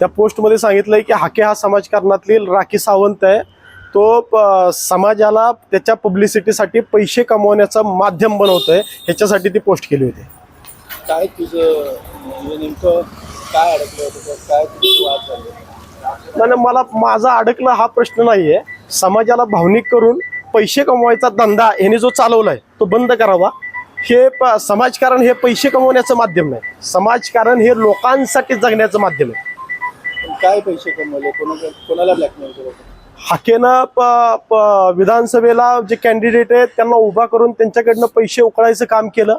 त्या पोस्टमध्ये सांगितलंय की हाके हा समाजकारणातील राखी सावंत आहे. तो समाजाला त्याच्या पब्लिसिटीसाठी पैसे कमवण्याचं माध्यम बनवतोय. ह्याच्यासाठी ती पोस्ट केली होती. काय तुझं म्हणजे नेमकं काय अडकलं होतं काय नाही मला माझा अडकला हा प्रश्न नाहीये. समाजाला भावनिक करून पैसे कमवायचा धंदा ह्याने जो चालवलाय तो बंद करावा. हे समाजकारण हे पैसे कमवण्याचं माध्यम नाही. समाजकारण हे लोकांसाठी जगण्याचं माध्यम आहे. काय पैसे कमवले कोणा कोणाला ब्लॅकमेल केलं? हाकेनं प प- विधानसभेला जे कॅन्डिडेट आहेत त्यांना उभा करून त्यांच्याकडनं पैसे उकळायचं काम केलं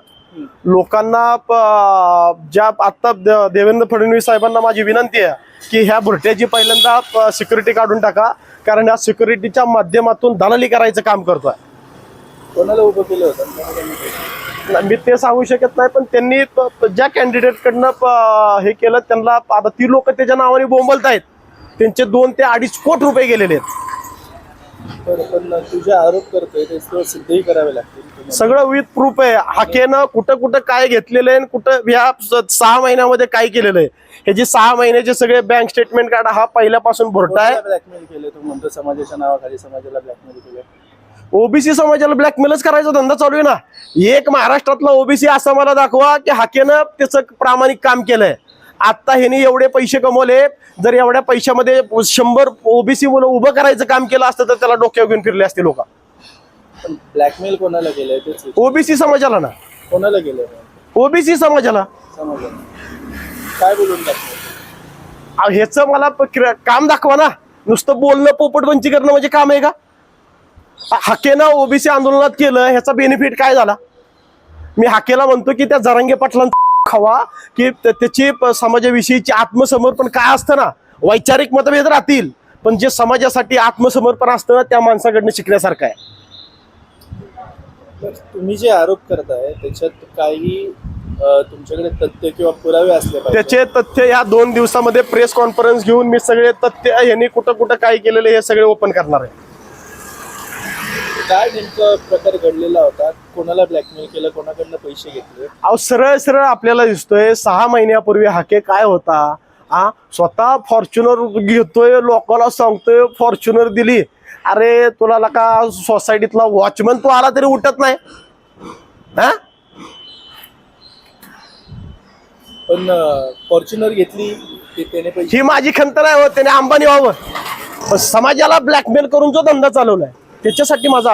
लोकांना प- ज्या आता द- देवेंद्र फडणवीस साहेबांना माझी विनंती आहे की ह्या भुरट्याची पहिल्यांदा सिक्युरिटी काढून टाका कारण या सिक्युरिटीच्या माध्यमातून दलाली करायचं काम करतोय कोणाला उभं केलं होतं आणि कोणाला नाही केलं? मी ते सांगू शकत नाही पण त्यांनी ज्या कॅन्डिडेटकडनं हे केलं त्यांना आता ती लोक त्याच्या नावाने बोंबलत आहेत त्यांचे दोन ते अडीच कोटी रुपये गेलेले आहेत. बरं पण तुझे आरोप करतोय ते सर्व सिद्धही करावे लागतील. तुम्हाला. सगळं विथ प्रूफ आहे. हाकेनं कुठं कुठं काय घेतलेलं आहे आणि कुठं ह्या सहा महिन्यामध्ये काय केलेलं आहे. हे जे सहा महिन्याचे सगळे बँक स्टेटमेंट काढा हा पहिल्यापासून भरटा आहे. ब्लॅकमेल केलं तू? म्हणतो समाजाच्या नावाखाली समाजाला ब्लॅकमेल केलं ओबीसी समाजाला ब्लॅकमेलच करायचा धंदा चालू आहे ना. एक महाराष्ट्रातला ओबीसी असं मला दाखवा की हाकेनं त्याचं प्रामाणिक काम केलंय. आता ह्याने एवढे पैसे कमवले जर एवढ्या पैशामध्ये शंभर ओबीसी मुलं उभं करायचं काम केलं असतं तर त्याला डोक्यावर घेऊन फिरले असते लोक. ब्लॅकमेल कोणाला केलंय. ओबीसी समाजाला ना. कोणाला केलंय? ओबीसी समाजाला. काय बोलून ह्याचं मला काम दाखवा ना. नुसतं बोलणं पोपटपंची करणं म्हणजे काम आहे का? हाकेनं ओबीसी आंदोलनात केलं ह्याचा बेनिफिट काय झाला? मी हाकेला म्हणतो की त्या जरांगे पाटलांचा खावा की त- त्याची समाजाविषयीची आत्मसमर्पण काय असतं ना? वैचारिक मतभेद राहतील पण जे समाजासाठी आत्मसमर्पण असतं ना त्या माणसाकडनं शिकण्यासारखं आहे. तुम्ही जे आरोप करताय त्याच्यात काही तुमच्याकडे तथ्य किंवा पुरावे असले त्याचे तथ्य या दोन दिवसामध्ये प्रेस कॉन्फरन्स घेऊन मी सगळे तथ्य यांनी कुठं कुठं काय केलेले हे सगळे ओपन करणार आहे. काय नेमकं प्रकार घडलेला होता? कोणाला ब्लॅकमेल केलं? कोणाकडनं पैसे घेतले? अहो सरळ सरळ आपल्याला दिसतोय सहा महिन्यापूर्वी हाके काय होता? आ स्वतः फॉर्च्युनर घेतोय लोकांना सांगतोय फॉर्च्युनर दिली. अरे तुला का सोसायटीतला वॉचमन तू आला तरी उठत नाही. हा पण फॉर्च्युनर घेतली ते त्याने पैसे ही माझी खंत नाही हो त्याने अंबानी व्हावं. पण समाजाला ब्लॅकमेल करून जो धंदा चालवलाय. त्याच्यासाठी माझा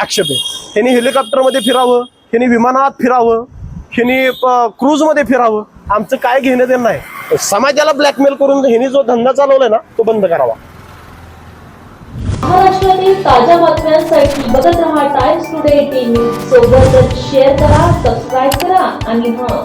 आक्षेप आहे. ह्यानी हेलिकॉप्टरमध्ये फिरावं ह्यानी विमानात फिरावं ह्यानी क्रूजमध्ये फिरावं. आमचं काय घेणं देणं नाही. समाजाला ब्लॅकमेल करून ह्यानी जो धंदा चालवलाय ना तो बंद करावा. महाराष्ट्रातील ताज्या बातम्यांसाठी बघत रहा टाइम्स टुडे टीव्ही सोबतच शेअर करा सबस्क्राईब करा आणि हां